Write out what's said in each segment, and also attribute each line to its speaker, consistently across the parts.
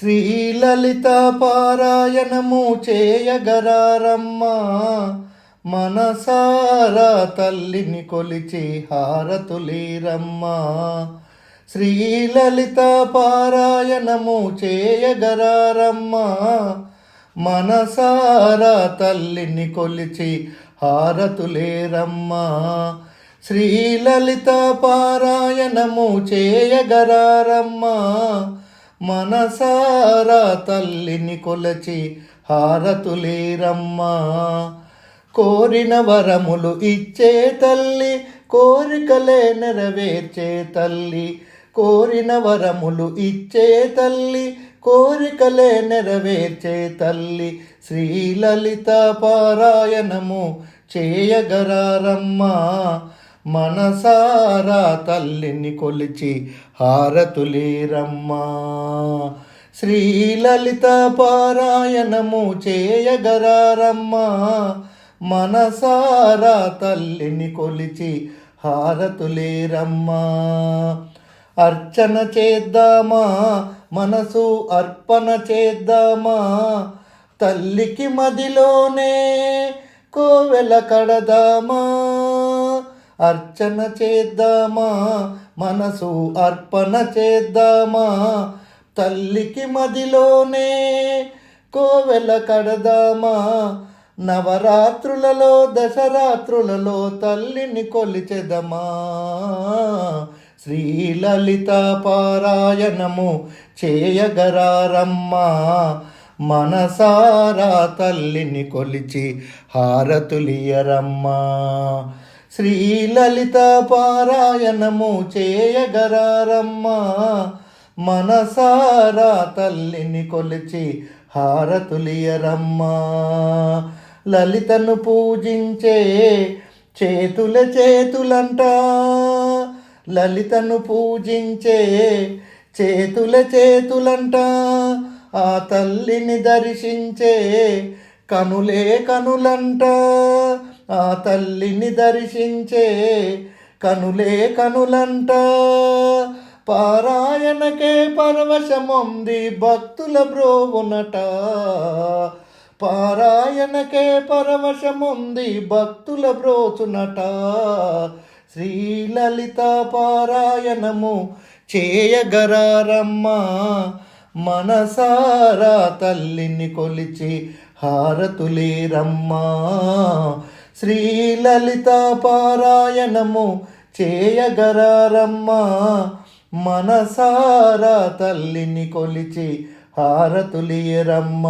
Speaker 1: శ్రీలలిత పారాయణము చేయగరారమ్మ. మనసారా తల్లిని కొలిచి హారతులీరమ్మా. శ్రీలలిత పారాయణము చేయగరారమ్మ. మనసారా తల్లిని కొలిచి హారతులేరమ్మా. శ్రీలలిత పారాయణము చేయగరారమ్మా. మనసారా తల్లిని కొలచి హారతులేరమ్మా. కోరిన వరములు ఇచ్చే తల్లి కోరికలే నెరవేర్చే తల్లి. కోరిన వరములు ఇచ్చే తల్లి కోరికలే నెరవేర్చే తల్లి. శ్రీలలిత పారాయణము చేయగరారమ్మా. మనసారా తల్లిని కొలిచి హారతులేరమ్మా. శ్రీలలిత పారాయణము చేయగరారమ్మా. మనసారా తల్లిని కొలిచి హారతులేరమ్మా. అర్చన చేద్దామా మనసు అర్పణ చేద్దామా. తల్లికి మదిలోనే కోవెల కడదామా. అర్చన చేద్దామా? మనసు అర్పణ చేద్దామా? తల్లికి మదిలోనే కోవెల కడదామా? నవరాత్రులలో దశరాత్రులలో తల్లిని కొలిచెదమా? శ్రీలలిత పారాయణము చేయగరారమ్మా. మనసారా తల్లిని కొలిచి హారతులియరమ్మా. శ్రీ లలిత పారాయణము చేయగరారమ్మా. మనసారా తల్లిని కొలిచి హారతులియరమ్మా. లలితను పూజించే చేతుల చేతులంట. లలితను పూజించే చేతుల చేతులంట. ఆ తల్లిని దర్శించే కనులే కనులంట. ఆ తల్లిని దర్శించే కనులే కనులంట. పారాయణకే పరవశముంది భక్తుల బ్రోవునట. పారాయణకే పరవశముంది భక్తుల బ్రోచునట. శ్రీలలిత పారాయణము చేయగరారమ్మ. మనసారా తల్లిని కొలిచి హారతులేరమ్మా. శ్రీలలిత పారాయణము చేయగరారమ్మ. మనసారా తల్లిని కొలిచి హారతులియరమ్మ.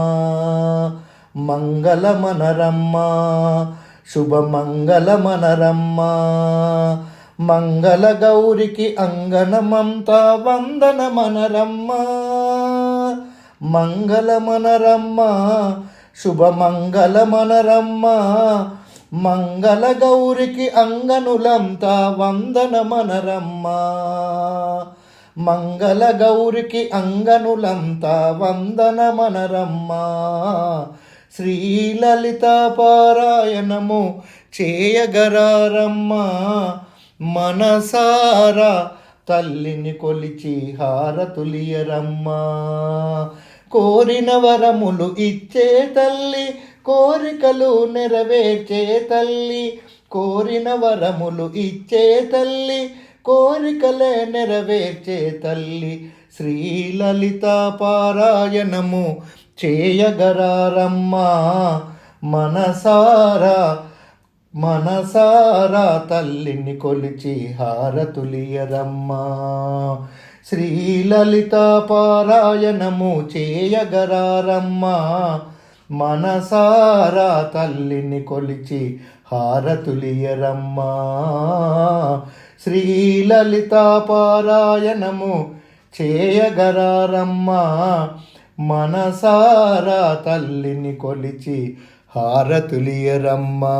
Speaker 1: మంగళమనరమ్మ. శుభమంగళమనరమ్మ. మంగళ గౌరికి అంగనమంతా వందనమనరమ్మ. మంగళమనరమ్మ. శుభమంగళమనరమ్మ. మంగళ గౌరికి అంగనులంతా వందనమనరమ్మా. మంగళ గౌరికి అంగనులంతా వందనమనరమ్మా. శ్రీలలిత పారాయణము చేయగరారమ్మా. మనసారా తల్లిని కొలిచి హారతులియరమ్మా. కోరిన వరములు ఇచ్చే తల్లి కోరికలు నెరవేర్చే తల్లి కోరిన వరములు ఇచ్చే తల్లి కోరికలే నెరవేర్చే తల్లి. శ్రీలలిత పారాయణము చేయగరారమ్మా మనసారా మనసారా తల్లిని కొలిచి హారతులియరమ్మా. శ్రీలలిత పారాయణము చేయగరారమ్మా మనసారా తల్లిని కొలిచి హారతులియరమ్మా. శ్రీలలిత పారాయణము చేయగరారమ్మా. మనసారా తల్లిని కొలిచి హారతులియరమ్మా.